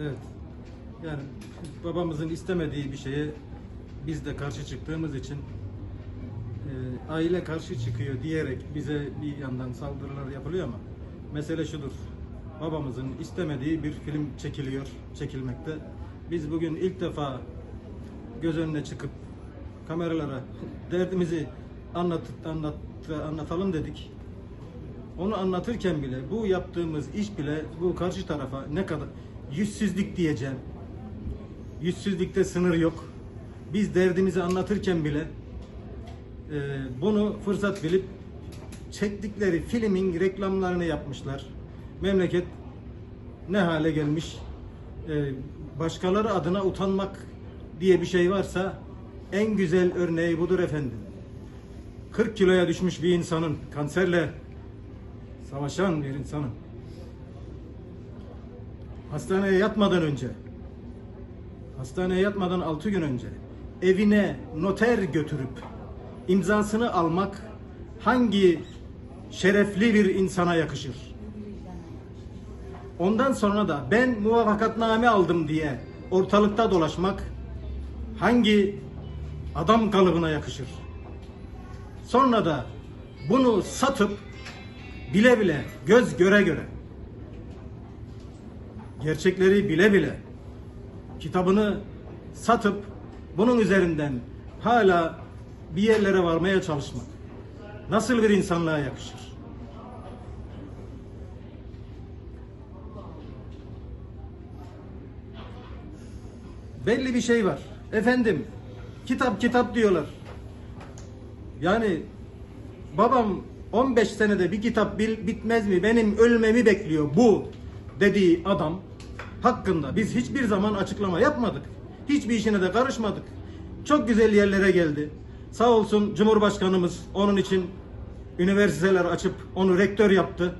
Evet. Yani babamızın istemediği bir şeye biz de karşı çıktığımız için e, aile karşı çıkıyor diyerek bize bir yandan saldırılar yapılıyor ama mesele şudur. Babamızın istemediği bir film çekiliyor, çekilmekte. Biz bugün ilk defa göz önüne çıkıp kameralara derdimizi anlat, anlat, anlatalım dedik. Onu anlatırken bile bu yaptığımız iş bile bu karşı tarafa ne kadar yüzsüzlük diyeceğim. Yüzsüzlükte sınır yok. Biz derdimizi anlatırken bile e, bunu fırsat bilip çektikleri filmin reklamlarını yapmışlar. Memleket ne hale gelmiş? E, başkaları adına utanmak diye bir şey varsa en güzel örneği budur efendim. 40 kiloya düşmüş bir insanın kanserle savaşan bir insanın hastaneye yatmadan önce hastaneye yatmadan 6 gün önce evine noter götürüp imzasını almak hangi şerefli bir insana yakışır? Ondan sonra da ben muvaffakatname aldım diye ortalıkta dolaşmak hangi adam kalıbına yakışır? Sonra da bunu satıp bile bile göz göre göre gerçekleri bile bile kitabını satıp bunun üzerinden hala bir yerlere varmaya çalışmak nasıl bir insanlığa yakışır? Belli bir şey var. Efendim kitap kitap diyorlar. Yani babam 15 senede bir kitap bitmez mi? Benim ölmemi bekliyor bu dediği adam hakkında biz hiçbir zaman açıklama yapmadık. Hiçbir işine de karışmadık. Çok güzel yerlere geldi. Sağ olsun Cumhurbaşkanımız onun için üniversiteler açıp onu rektör yaptı.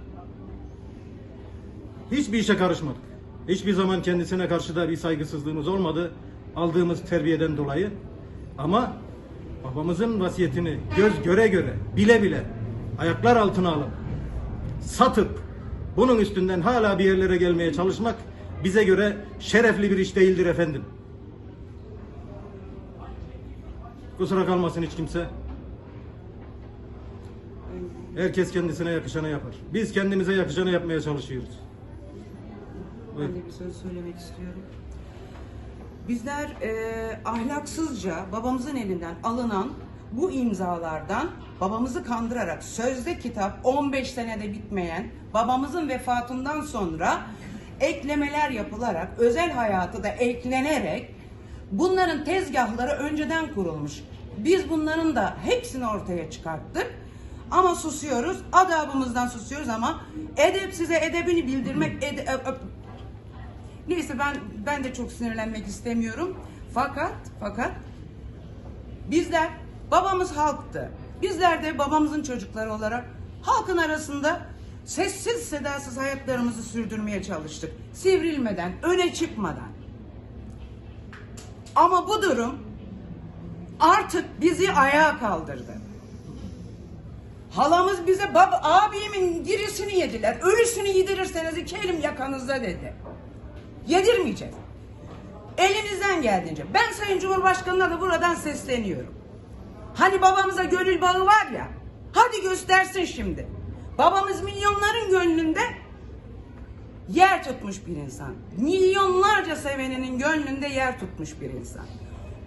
Hiçbir işe karışmadık. Hiçbir zaman kendisine karşı da bir saygısızlığımız olmadı. Aldığımız terbiyeden dolayı. Ama babamızın vasiyetini göz göre göre, bile bile ayaklar altına alıp satıp bunun üstünden hala bir yerlere gelmeye çalışmak bize göre şerefli bir iş değildir efendim. Kusura kalmasın hiç kimse. Herkes kendisine yakışanı yapar. Biz kendimize yakışanı yapmaya çalışıyoruz. Ben de bir söz söylemek istiyorum. Bizler e, ahlaksızca babamızın elinden alınan bu imzalardan babamızı kandırarak sözde kitap 15 senede bitmeyen babamızın vefatından sonra eklemeler yapılarak özel hayatı da eklenerek bunların tezgahları önceden kurulmuş. Biz bunların da hepsini ortaya çıkarttık. Ama susuyoruz. Adabımızdan susuyoruz ama edep size edebini bildirmek ede- ö- Neyse ben ben de çok sinirlenmek istemiyorum. Fakat fakat bizler babamız halktı. Bizler de babamızın çocukları olarak halkın arasında sessiz sedasız hayatlarımızı sürdürmeye çalıştık. Sivrilmeden, öne çıkmadan. Ama bu durum artık bizi ayağa kaldırdı. Halamız bize bab abimin dirisini yediler. Ölüsünü yedirirseniz iki elim yakanızda dedi. Yedirmeyeceğiz. Elimizden geldiğince. Ben Sayın Cumhurbaşkanı'na da buradan sesleniyorum. Hani babamıza gönül bağı var ya. Hadi göstersin şimdi. Babamız milyonların gönlünde yer tutmuş bir insan. Milyonlarca seveninin gönlünde yer tutmuş bir insan.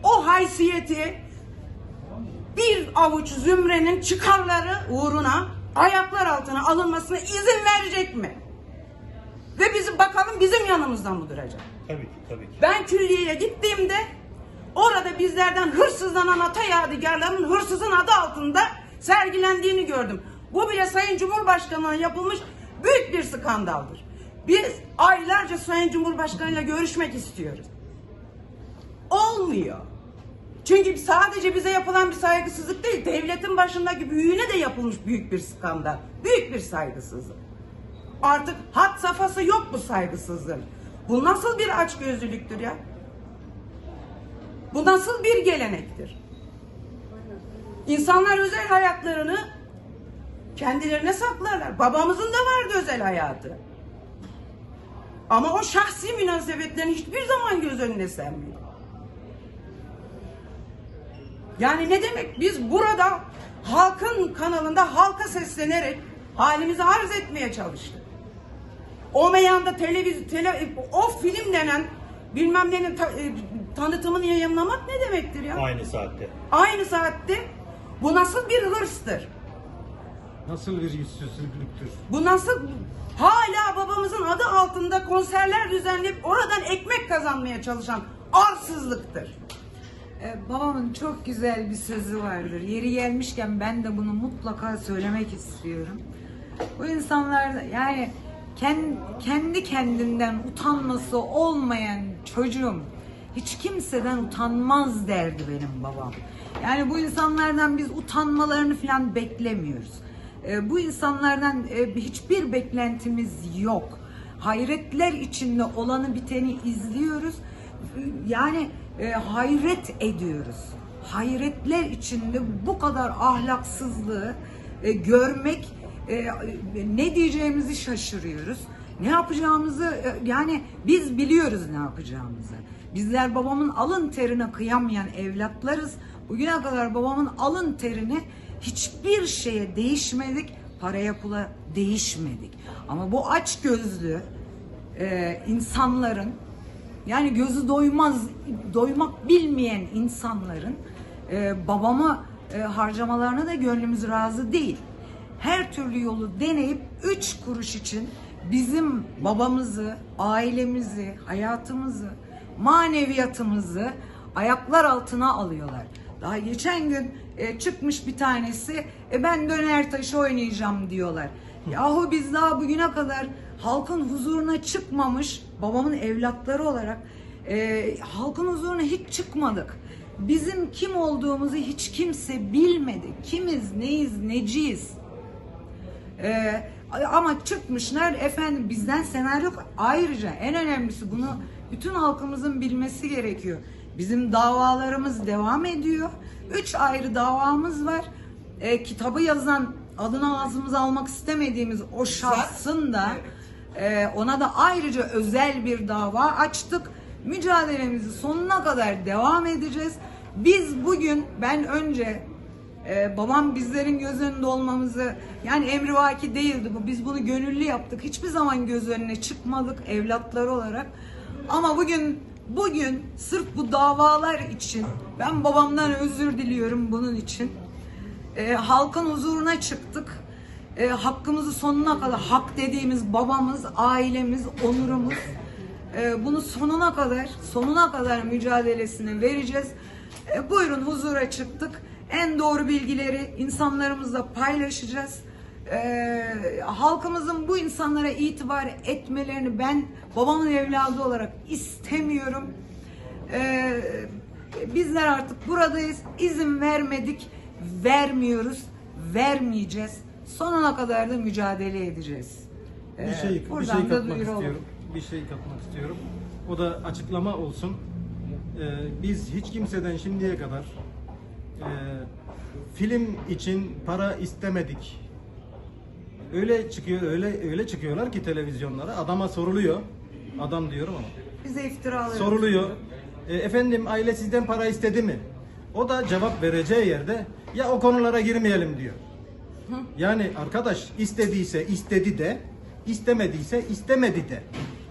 O haysiyeti bir avuç zümrenin çıkarları uğruna ayaklar altına alınmasına izin verecek mi? Ve bizim bakalım bizim yanımızdan mı duracak? Tabii ki, tabii ki. Ben külliyeye gittiğimde orada bizlerden hırsızlanan ata yadigarların hırsızın adı altında sergilendiğini gördüm. Bu bile Sayın Cumhurbaşkanı'na yapılmış büyük bir skandaldır. Biz aylarca Sayın Cumhurbaşkanı'yla görüşmek istiyoruz. Olmuyor. Çünkü sadece bize yapılan bir saygısızlık değil, devletin başındaki büyüğüne de yapılmış büyük bir skandal, büyük bir saygısızlık. Artık hat safhası yok bu saygısızlığın. Bu nasıl bir açgözlülüktür ya? Bu nasıl bir gelenektir? İnsanlar özel hayatlarını kendilerine saklarlar. Babamızın da vardı özel hayatı. Ama o şahsi münasebetlerini hiçbir zaman göz önüne sermiyor. Yani ne demek? Biz burada halkın kanalında halka seslenerek halimizi arz etmeye çalıştık. O meyanda televiz tele, o film denen bilmem nenin ta- e, tanıtımını yayınlamak ne demektir ya? Aynı saatte. Aynı saatte bu nasıl bir hırstır? Nasıl bir yüzsüzlüktür? Bu nasıl hala babamızın adı altında konserler düzenleyip oradan ekmek kazanmaya çalışan arsızlıktır. Ee, babamın çok güzel bir sözü vardır. Yeri gelmişken ben de bunu mutlaka söylemek istiyorum. Bu insanlar yani kendi, kendi kendinden utanması olmayan çocuğum hiç kimseden utanmaz derdi benim babam. Yani bu insanlardan biz utanmalarını falan beklemiyoruz. Ee, bu insanlardan e, hiçbir beklentimiz yok. Hayretler içinde olanı biteni izliyoruz. Yani e, hayret ediyoruz. Hayretler içinde bu kadar ahlaksızlığı e, görmek e, ne diyeceğimizi şaşırıyoruz. Ne yapacağımızı e, yani biz biliyoruz ne yapacağımızı. Bizler babamın alın terine kıyamayan evlatlarız. Bugüne kadar babamın alın terini hiçbir şeye değişmedik. Paraya pula değişmedik. Ama bu aç gözlü e, insanların yani gözü doymaz, doymak bilmeyen insanların e, babama e, harcamalarına da gönlümüz razı değil. Her türlü yolu deneyip üç kuruş için bizim babamızı, ailemizi, hayatımızı, maneviyatımızı ayaklar altına alıyorlar. Daha geçen gün e, çıkmış bir tanesi, e, ben döner taşı oynayacağım diyorlar. Yahu biz daha bugüne kadar halkın huzuruna çıkmamış babamın evlatları olarak e, halkın huzuruna hiç çıkmadık. Bizim kim olduğumuzu hiç kimse bilmedi. Kimiz, neyiz, neciyiz. E, ama çıkmışlar efendim bizden senaryo ayrıca en önemlisi bunu bütün halkımızın bilmesi gerekiyor. Bizim davalarımız devam ediyor. Üç ayrı davamız var. E, kitabı yazan adını ağzımıza almak istemediğimiz o şahsın da ee, ona da ayrıca özel bir dava açtık. Mücadelemizi sonuna kadar devam edeceğiz. Biz bugün ben önce e, babam bizlerin göz önünde olmamızı yani emrivaki değildi bu. Biz bunu gönüllü yaptık. Hiçbir zaman göz önüne çıkmadık evlatları olarak. Ama bugün bugün sırf bu davalar için ben babamdan özür diliyorum bunun için. E, halkın huzuruna çıktık. E, hakkımızı sonuna kadar hak dediğimiz babamız, ailemiz, onurumuz. E, bunu sonuna kadar, sonuna kadar mücadelesini vereceğiz. E, buyurun huzura çıktık. En doğru bilgileri insanlarımızla paylaşacağız. E, halkımızın bu insanlara itibar etmelerini ben babamın evladı olarak istemiyorum. E, bizler artık buradayız. İzin vermedik, vermiyoruz, vermeyeceğiz. Sonuna kadar da mücadele edeceğiz. Bir Ee, şey, bir şey katmak istiyorum. Bir şey katmak istiyorum. O da açıklama olsun. Ee, biz hiç kimseden şimdiye kadar e, film için para istemedik. Öyle çıkıyor, öyle öyle çıkıyorlar ki televizyonlara. Adama soruluyor. Adam diyorum ama. Bize iftiralar soruluyor. E, efendim aile sizden para istedi mi? O da cevap vereceği yerde ya o konulara girmeyelim diyor. Yani arkadaş istediyse istedi de, istemediyse istemedi de.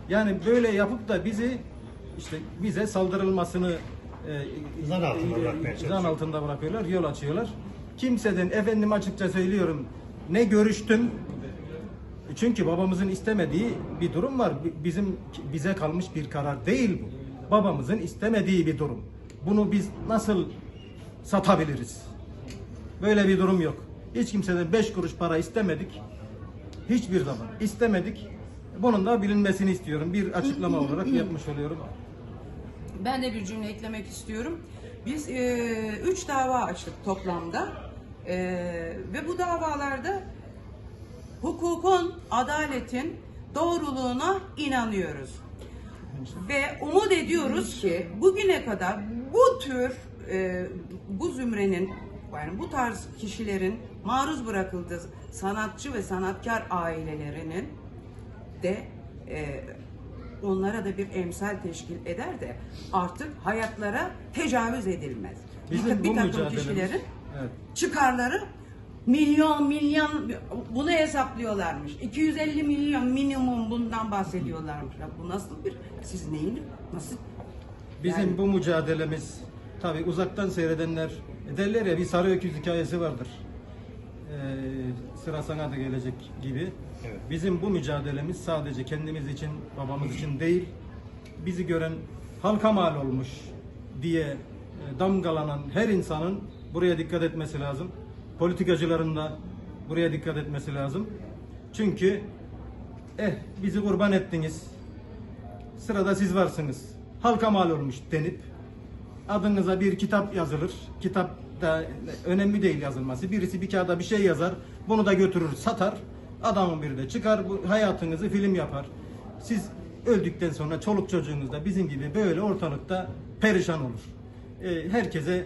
Yani böyle yapıp da bizi işte bize saldırılmasını e, Zan altında bırakmaya zan çalışıyor. altında bırakıyorlar, yol açıyorlar. Kimseden efendim açıkça söylüyorum ne görüştüm çünkü babamızın istemediği bir durum var. Bi- Bizim bize kalmış bir karar değil bu. Babamızın istemediği bir durum. Bunu biz nasıl satabiliriz? Böyle bir durum yok. Hiç kimseden 5 kuruş para istemedik. Hiçbir zaman istemedik. Bunun da bilinmesini istiyorum. Bir açıklama olarak yapmış oluyorum. Ben de bir cümle eklemek istiyorum. Biz e, üç dava açtık toplamda. E, ve bu davalarda hukukun, adaletin doğruluğuna inanıyoruz. Ve umut ediyoruz ki bugüne kadar bu tür e, bu zümrenin yani bu tarz kişilerin maruz bırakıldığı sanatçı ve sanatkar ailelerinin de e, onlara da bir emsal teşkil eder de artık hayatlara tecavüz edilmez. Bizim bir bu takım kişilerin Evet. çıkarları milyon milyon bunu hesaplıyorlarmış. 250 milyon minimum bundan bahsediyorlarmış. Ya bu nasıl bir siz neyin nasıl Bizim Yani- bu mücadelemiz tabi uzaktan seyredenler derler ya bir sarı öküz hikayesi vardır. Ee, sıra sana da gelecek gibi. Evet. Bizim bu mücadelemiz sadece kendimiz için, babamız için değil, bizi gören halka mal olmuş diye e, damgalanan her insanın buraya dikkat etmesi lazım. Politikacıların da buraya dikkat etmesi lazım. Çünkü eh bizi kurban ettiniz. Sırada siz varsınız. Halka mal olmuş denip adınıza bir kitap yazılır. Kitap da önemli değil yazılması. Birisi bir kağıda bir şey yazar. Bunu da götürür satar. Adamın biri de çıkar bu hayatınızı film yapar. Siz öldükten sonra çoluk çocuğunuz da bizim gibi böyle ortalıkta perişan olur. Ee, herkese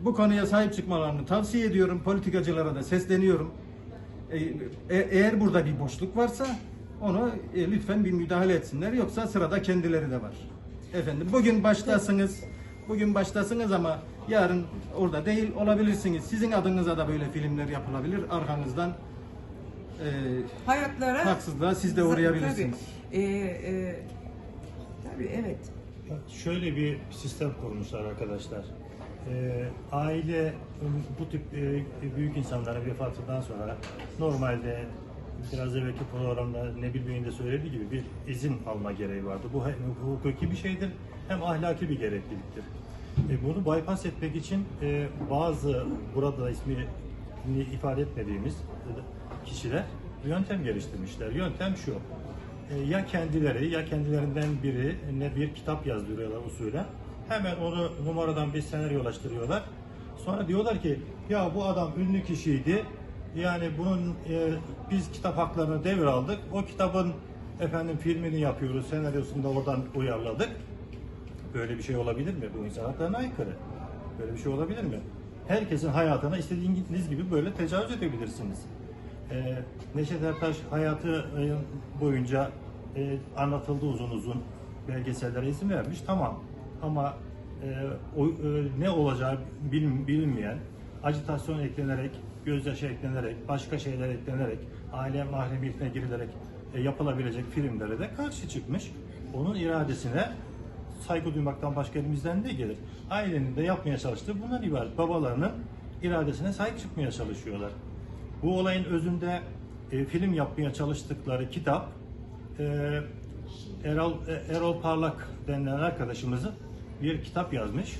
bu konuya sahip çıkmalarını tavsiye ediyorum. Politikacılara da sesleniyorum. E, e- eğer burada bir boşluk varsa onu e, lütfen bir müdahale etsinler. Yoksa sırada kendileri de var. Efendim bugün baştasınız. Bugün baştasınız ama yarın orada değil olabilirsiniz. Sizin adınıza da böyle filmler yapılabilir. Arkanızdan e, hayatlara haksızlığa siz de uğrayabilirsiniz. Tabii. Ee, e, tabii evet. Şöyle bir sistem kurmuşlar arkadaşlar. Ee, aile bu tip e, büyük insanların vefatından sonra normalde biraz evvelki programda Nebil Bey'in de söylediği gibi bir izin alma gereği vardı. Bu hem hukuki bir şeydir hem ahlaki bir gerekliliktir. E, bunu bypass etmek için e, bazı burada ismini ifade etmediğimiz kişiler yöntem geliştirmişler. Yöntem şu. E, ya kendileri ya kendilerinden biri ne bir kitap yazdırıyorlar usulü. Hemen onu numaradan bir senaryolaştırıyorlar. Sonra diyorlar ki ya bu adam ünlü kişiydi. Yani bunun e, biz kitap haklarını devraldık. O kitabın efendim filmini yapıyoruz. Senaryosunu da oradan uyarladık. Böyle bir şey olabilir mi? Bu insan haklarına aykırı. Böyle bir şey olabilir mi? Herkesin hayatına istediğiniz gibi böyle tecavüz edebilirsiniz. Ee, Neşet Ertaş hayatı e, boyunca e, anlatıldı uzun uzun belgesellere izin vermiş tamam ama e, o, e, ne olacağı bil- bilinmeyen acitasyon eklenerek gözyaşı eklenerek başka şeyler eklenerek aile mahremiyetine girilerek e, yapılabilecek filmlere de karşı çıkmış. Onun iradesine saygı duymaktan başka elimizden ne gelir? Ailenin de yapmaya çalıştığı bundan ibaret. Babalarının iradesine sahip çıkmaya çalışıyorlar. Bu olayın özünde e, film yapmaya çalıştıkları kitap e, Erol, e, Erol Parlak denilen arkadaşımızın bir kitap yazmış.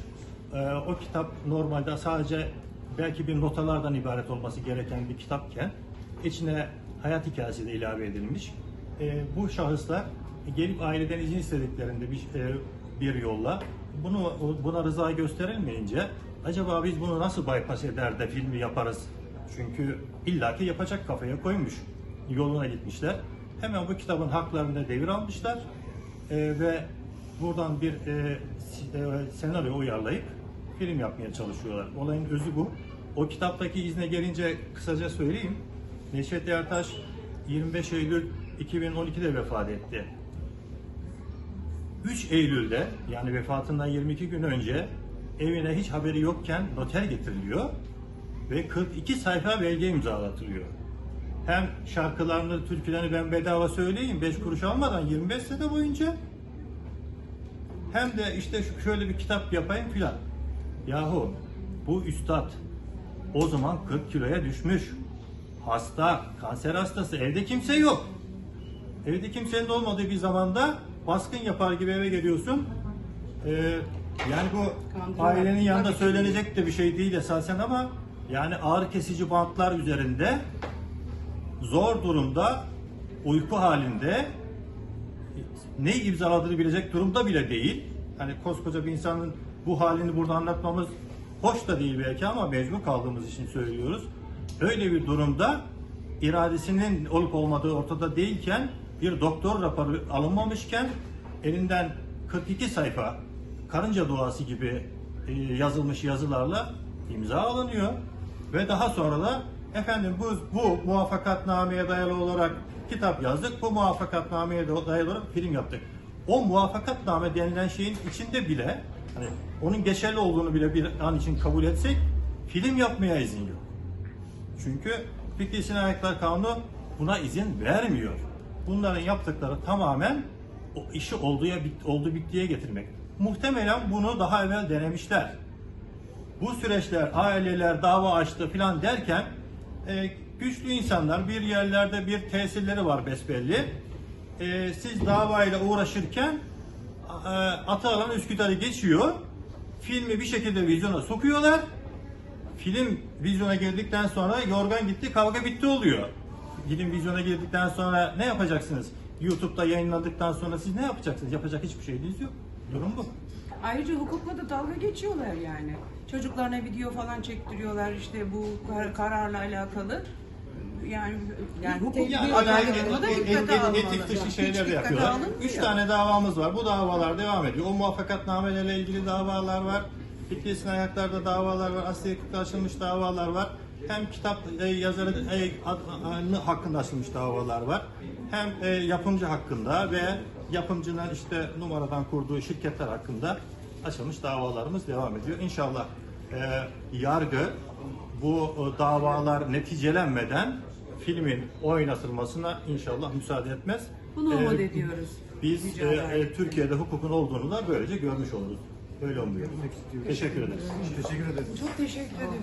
E, o kitap normalde sadece belki bir notalardan ibaret olması gereken bir kitapken içine hayat hikayesi de ilave edilmiş. E, bu şahıslar gelip aileden izin istediklerinde bir, e, bir yolla bunu buna rıza gösterilmeyince acaba biz bunu nasıl bypass eder de filmi yaparız? Çünkü illaki yapacak kafaya koymuş. Yoluna gitmişler. Hemen bu kitabın haklarını devir almışlar E, ve buradan bir e, e, senaryo uyarlayıp film yapmaya çalışıyorlar. Olayın özü bu. O kitaptaki izne gelince kısaca söyleyeyim. Neşet Ertaş 25 Eylül 2012'de vefat etti. 3 Eylül'de yani vefatından 22 gün önce evine hiç haberi yokken noter getiriliyor ve 42 sayfa belge imzalatılıyor. Hem şarkılarını, türkülerini ben bedava söyleyeyim 5 kuruş almadan 25 sene boyunca hem de işte şöyle bir kitap yapayım filan. Yahu bu üstad o zaman 40 kiloya düşmüş. Hasta, kanser hastası, evde kimse yok. Evde kimsenin olmadığı bir zamanda baskın yapar gibi eve geliyorsun. Ee, yani bu ailenin yanında Tabii ki. söylenecek de bir şey değil esasen ama yani ağrı kesici bantlar üzerinde zor durumda uyku halinde ne imzaladığını bilecek durumda bile değil. Hani koskoca bir insanın bu halini burada anlatmamız hoş da değil belki ama mecbur kaldığımız için söylüyoruz. Öyle bir durumda iradesinin olup olmadığı ortada değilken bir doktor raporu alınmamışken elinden 42 sayfa karınca duası gibi e, yazılmış yazılarla imza alınıyor ve daha sonra da efendim bu, bu muvaffakatnameye dayalı olarak kitap yazdık. Bu muvaffakatnameye dayalı olarak film yaptık. o muvaffakatname denilen şeyin içinde bile hani onun geçerli olduğunu bile bir an için kabul etsek film yapmaya izin yok. Çünkü Fikri Sinan Ayaklar Kanunu buna izin vermiyor. Bunların yaptıkları tamamen o işi olduğuya oldu bittiye getirmek. Muhtemelen bunu daha evvel denemişler. Bu süreçler aileler dava açtı filan derken e, güçlü insanlar bir yerlerde bir tesirleri var besbelli. E, siz davayla uğraşırken e, Atalan Üsküdar'ı geçiyor. Filmi bir şekilde vizyona sokuyorlar. Film vizyona girdikten sonra yorgan gitti kavga bitti oluyor. Film vizyona girdikten sonra ne yapacaksınız? YouTube'da yayınladıktan sonra siz ne yapacaksınız? Yapacak hiçbir şeyiniz yok. Durum bu. Ayrıca hukukla da dalga geçiyorlar yani. Çocuklarına video falan çektiriyorlar işte bu kar- kararla alakalı. Yani yani hukuk Yani adalet da et- dikkate et- almalı. etik dışı Hiç şeyler de dikkate yapıyorlar. alınmıyor. Üç tane davamız var. Bu davalar devam ediyor. O muvaffakatnamelerle ilgili davalar var. Fikri Sinan Ayaklar'da davalar var. Asli hukukta açılmış davalar var. Hem kitap e, yazarı e, ad- adını hakkında açılmış davalar var. Hem e, yapımcı hakkında ve yapımcının işte numaradan kurduğu şirketler hakkında açılmış davalarımız devam ediyor. İnşallah e, yargı bu e, davalar neticelenmeden filmin oynatılmasına inşallah müsaade etmez. Bunu umut Ee, ediyoruz. Biz e, e. Türkiye'de hukukun olduğunu da böylece görmüş oluruz. Öyle umuyoruz. Teşekkür ederiz. Teşekkür ederim. Çok teşekkür ederim.